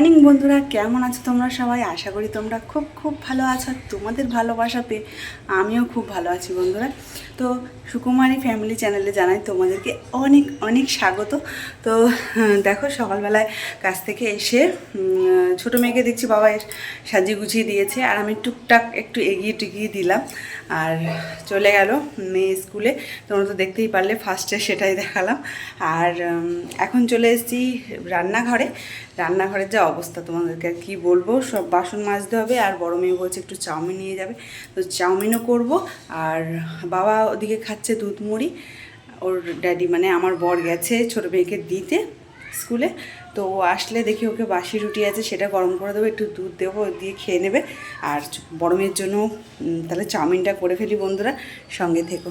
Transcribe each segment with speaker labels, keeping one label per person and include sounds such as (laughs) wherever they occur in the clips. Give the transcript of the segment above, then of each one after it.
Speaker 1: Morning বন্ধুরা, কেমন আছো তোমরা সবাই? আশা করি তোমরা খুব খুব ভালো আছো তোমাদের ভালোবাসা পেয়ে আমিও খুব ভালো আছি বন্ধুরা। তো সুকুমারী ফ্যামিলি চ্যানেলে জানাই তোমাদেরকে অনেক অনেক স্বাগত। তো দেখো সকালবেলায় কাছ থেকে এসে ছোটো মেয়েকে দেখছি বাবা সাজিয়ে গুছিয়ে দিয়েছে আর আমি টুকটাক একটু এগিয়ে টেগিয়ে দিলাম আর চলে গেল মেয়ে স্কুলে। তোমরা তো দেখতেই পারলে ফার্স্টে সেটাই দেখালাম। আর এখন চলে এসেছি রান্নাঘরে। রান্নাঘরের যা অবস্থা তোমাদেরকে আর কী বলব, সব বাসন মাজতে হবে আর বড় মেয়ে বলছে একটু চাউমিন নিয়ে যাবে। তো চাউমিনও করব আর বাবা ওদিকে খাচ্ছে দুধ মুড়ি। ওর ড্যাডি মানে আমার বর গেছে ছোটো মেয়েকে দিতে স্কুলে। তো ও আসলে দেখি ওকে বাসি রুটি আছে সেটা গরম করে দেবো, একটু দুধ দেবো দিয়ে খেয়ে নেবে। আর বড় মেয়ের জন্য তাহলে চাউমিনটা করে ফেলি বন্ধুরা, সঙ্গে থেকো।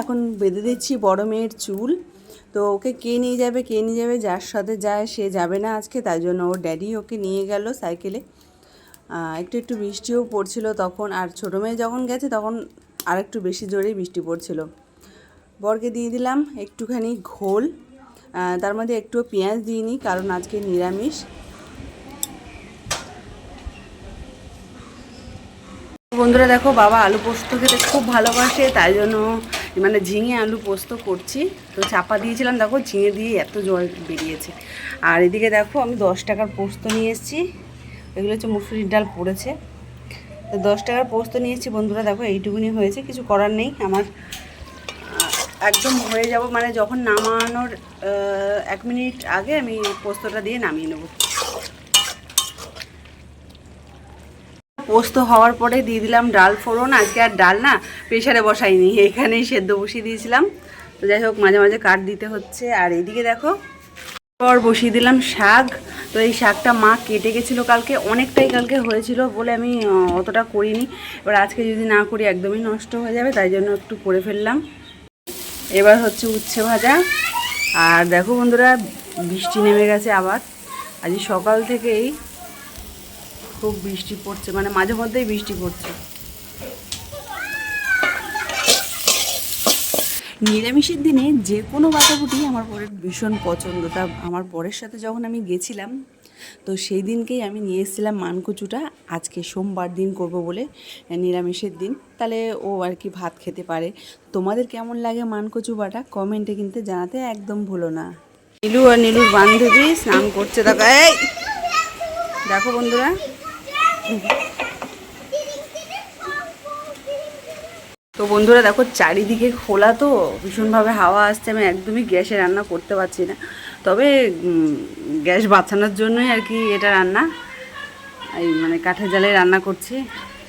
Speaker 1: এখন বেঁধে দিচ্ছি বড় মেয়ের চুল। তো ওকে কে নিয়ে যাবে, কে নিয়ে যাবে, যার সাথে যায় সে যাবে না আজকে তাই জন্য ওর ড্যাডি ওকে নিয়ে গেল সাইকেলে। একটু একটু বৃষ্টিও পড়ছিল তখন, আর ছোটো মেয়ে যখন গেছে তখন আর একটু বেশি জোরেই বৃষ্টি পড়ছিল। বরকে দিয়ে দিলাম একটুখানি ঘোল তার মধ্যে একটু পেঁয়াজ দিইনি কারণ আজকে নিরামিষ। বন্ধুরা দেখো, বাবা আলু পোস্ত খেতে খুব ভালোবাসে, তাই জন্য মানে ঝিঙে আলু পোস্ত করছি। তো চাপা দিয়েছিলাম, দেখো ঝিঙে দিয়ে এত জল বেরিয়েছে। আর এদিকে দেখো আমি দশ টাকার পোস্ত নিয়ে এসেছি। এগুলো হচ্ছে মুসুরির ডাল পড়েছে। তো দশ টাকার পোস্ত নিয়ে এসেছি বন্ধুরা, দেখো এইটুকুনি হয়েছে, কিছু করার নেই। আমার একদম হয়ে যাব। মানে যখন নামানোর এক মিনিট আগে আমি পোস্তটা দিয়ে নামিয়ে নেব। পোস্ত হওয়ার পরে দিয়ে দিলাম ডাল ফোড়ন, আজকে আর ডাল না প্রেশারে বসাইনি, এখানেই সেদ্ধ বসিয়ে দিয়েছিলাম। তো যাই হোক, মাঝে মাঝে কাট দিতে হচ্ছে। আর এদিকে দেখো পর বসিয়ে দিলাম শাক। তো এই শাকটা মা কেটে গেছিল কালকে, অনেকটাই কালকে হয়েছিল বলে আমি অতটা করিনি। এবার আজকে যদি না করি, একদমই নষ্ট হয়ে যাবে, তাই জন্য একটু করে ফেললাম। এবার হচ্ছে উচ্ছে ভাজা। আর দেখো বন্ধুরা, বৃষ্টি নেমে গেছে আবার। আজ সকাল থেকেই খুব বৃষ্টি পড়ছে মানে মাঝে মধ্যেই বৃষ্টি পড়ছে। নিরামিষের দিনে যে কোনো বাটাবুটি আমার বরের ভীষণ পছন্দ। তা আমার বরের সাথে যখন আমি গেছিলাম, তো সেই দিনকেই আমি নিয়ে এসেছিলাম মানকচুটা। আজকে সোমবার দিন করব বলে নিরামিষের দিন। তাহলে ও আর কি ভাত খেতে পারে। তোমাদের কেমন লাগে মানকচু বাটা? কমেন্টে কিন্তু জানাতে একদম ভুলো না। নীলু আর নীলুর বান্ধবী স্নান করছে। দেখো বন্ধুরা। তো বন্ধুরা দেখো চারিদিকে খোলা তো, ভীষণভাবে হাওয়া আসছে, আমি একদমই গ্যাসে রান্না করতে পারছি না। তবে গ্যাস বাঁচানোর জন্যই আর কি এটা রান্না, এই মানে কাঠের জালে রান্না করছি,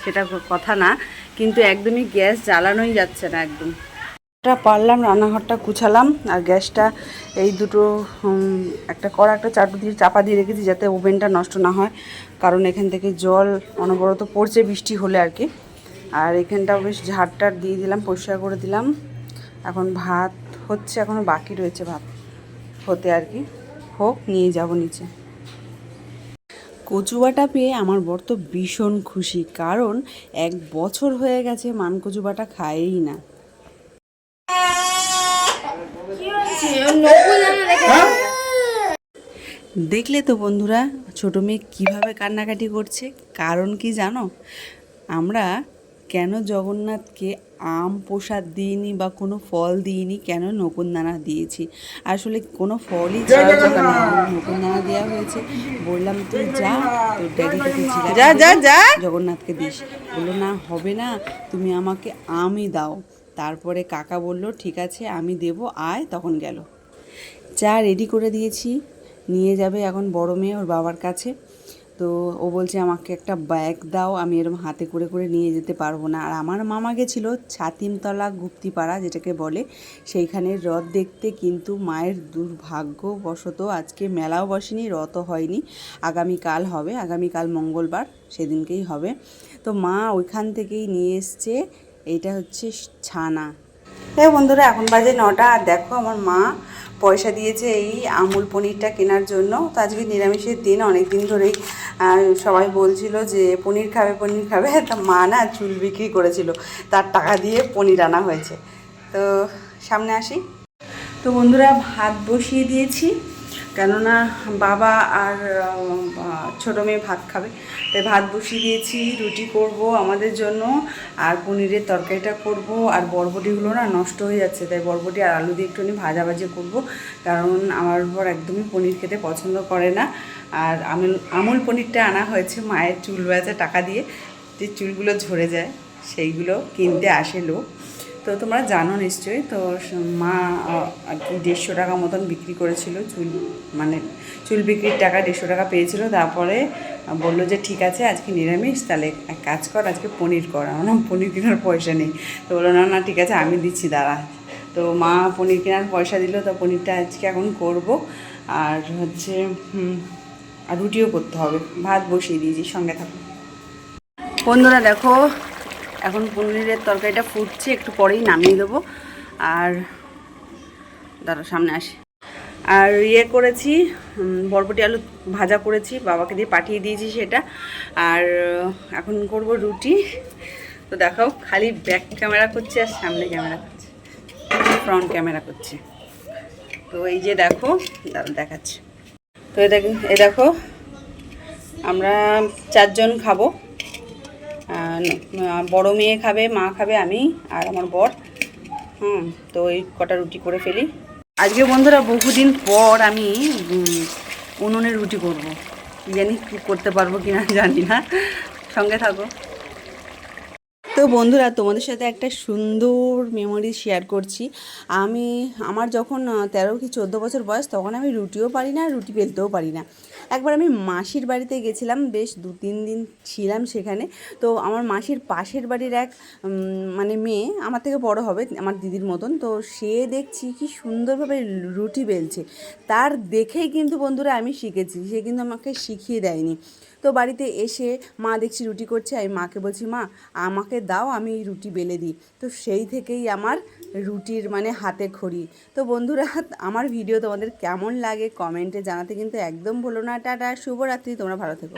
Speaker 1: সেটা কথা না, কিন্তু একদমই গ্যাস জ্বালানোই যাচ্ছে না একদম। এটা পারলাম, রান্নাঘরটা গুছালাম আর গ্যাসটা এই দুটো একটা কড়া, একটা চাটু দিয়ে চাপা দিয়ে রেখেছি যাতে ওভেনটা নষ্ট না হয়। কারণ এখান থেকে জল অনবরত পড়ছে, বৃষ্টি হলে আর কি। আর এখানটাও বেশ ঝাড়টার দিয়ে দিলাম, পরিষ্কার করে দিলাম। এখন ভাত হচ্ছে এখনও বাকি রয়েছে ভাত। হতে আর কি। হোক, নিয়ে যাব নিচে। কচুবাটা পেয়ে আমার বর তো ভীষণ খুশি। কারণ এক বছর হয়ে গেছে মান কচুবাটা খায়ই না। দেখলে তো বন্ধুরা ছোট মেয়ে কীভাবে কান্নাকাটি করছে? কারণ কি জানো? আমরা কেন জগন্নাথকে আম প্রসাদ দিইনি বা কোনো ফল দিইনি কেন নকুনদানা দিয়েছি? আসলে কোনো ফলই ছাড়া যাবে না নকুনদানা দেওয়া হয়েছে। বললাম তুই যা তোর ড্যাডিকে তুই যা যা যা। জগন্নাথকে দিস। বলল না হবে না তুমি আমাকে আমই দাও। তারপরে কাকা বলল, ঠিক আছে, আমি দেবো, আয়। তখন গেল। চা রেডি করে দিয়েছি। নিয়ে যাবে এখন বড় মেয়ে ওর বাবার কাছে। তো ও বলছে, আমাকে একটা ব্যাগ দাও, আমি এরকম হাতে করে করে নিয়ে যেতে পারব না। আর আমার মামা গেছিল ছাতিমতলা গুপ্তিপাড়া, যেটাকে বলে। সেইখানে রথ দেখতে কিন্তু মায়ের দুর্ভাগ্যবশত আজকে মেলাও বসেনি, রথও হয়নি। আগামীকাল হবে, আগামীকাল মঙ্গলবার, সেদিনকেই হবে। তো মা ওইখান থেকেই নিয়ে এসছে এইটা হচ্ছে ছানা। হ্যাঁ বন্ধুরা, এখন বাজে নটা, আর দেখো আমার মা পয়সা দিয়েছে এই আমুল পনিরটা কেনার জন্য। তো আজকে নিরামিষের দিন অনেক দিন ধরেই সবাই বলছিল যে পনির খাবে পনির খাবে। (laughs) তা মা না চুল বিক্রি করেছিল, তার টাকা দিয়ে পনির আনা হয়েছে। তো সামনে আসি। তো বন্ধুরা, ভাত বসিয়ে দিয়েছি। কেননা বাবা আর ছোটো মেয়ে ভাত খাবে। তাই ভাত বসিয়ে দিয়েছি, রুটি করব আমাদের জন্য, আর পনিরের তরকারিটা করব, আর বরবটিগুলো না নষ্ট হয়ে যাচ্ছে, তাই বরবটি আর আলু দিয়ে একটুখানি ভাজাভাজি করব, কারণ আমার বর একদমই পনির খেতে পছন্দ করে না। আর আমুল আমুল পনিরটা আনা হয়েছে মায়ের চুল বেচা টাকা দিয়ে, যে চুলগুলো ঝরে যায়, সেইগুলো কিনতে আসে লোক। তো তোমরা জানো নিশ্চয়ই, তো মা আর কি দেড়শো টাকা মতন বিক্রি করেছিল, চুল মানে চুল বিক্রির টাকা দেড়শো টাকা পেয়েছিল, তারপরে বলল যে ঠিক আছে, আজকে নিরামিষ, তাহলে এক কাজ কর, আজকে পনির কর, আমার পনির কেনার পয়সা নেই। তো বলল, না না, ঠিক আছে, আমি দিচ্ছি, দাঁড়া। তো মা পনির কেনার পয়সা দিল, তো পনিরটা আজকে এখন করব, আর হচ্ছে আর রুটিও করতে হবে, ভাত বসিয়ে দিয়েছি, সঙ্গে থাকো। বন্ধুরা দেখো এখন পনিরের তরকারিটা ফুটছে, একটু পরেই নামিয়ে দেবো। আর দাঁড়া সামনে আসি। আর ইয়ে করেছি বরবটি আলু ভাজা করেছি, বাবাকে দিয়ে পাঠিয়ে দিয়েছি সেটা। আর এখন করব রুটি। তো দেখাও, খালি ব্যাক ক্যামেরা করছে আর সামনে ক্যামেরা করছে। ফ্রন্ট ক্যামেরা করছে। তো এই যে দেখো দেখাচ্ছি। তো এ দেখো, আমরা চারজন খাব। বড় মেয়ে খাবে, মা খাবে, আমি আর আমার বর। হুম, তো এই কটা রুটি করে ফেলি। আজকে বন্ধুরা বহুদিন পর আমি উনুনে রুটি করব। জানি কি করতে পারব কিনা জানি না। সঙ্গে থাকো। তো বন্ধুরা, তোমাদের সাথে একটা সুন্দর মেমোরি শেয়ার করছি। আমি, আমার যখন তেরো কি চোদ্দ বছর বয়স, তখন আমি রুটিও পারি না, রুটি বেলতেও পারি না। একবার আমি মাসির বাড়িতে গেছিলাম, বেশ দু তিন দিন ছিলাম সেখানে। তো আমার মাসির পাশের বাড়ির এক মানে মেয়ে আমার থেকে বড় হবে, আমার দিদির মতন, তো সে দেখছি কি সুন্দরভাবে রুটি বেলছে। তার দেখেই কিন্তু বন্ধুরা আমি শিখেছি, সে কিন্তু আমাকে শিখিয়ে দেয়নি। তো বাড়িতে এসে মা দেখছি রুটি করছে, আমি মাকে বলছি, মা, আমাকে দাও, আমি রুটি বেলে দিই। তো সেই থেকেই আমার রুটির মানে হাতে খড়ি। তো বন্ধুরা, আমার ভিডিও তোমাদের কেমন লাগে কমেন্টে জানাতে কিন্তু একদম ভুলো না। টাটা, শুভরাত্রি, তোমরা ভালো থেকো।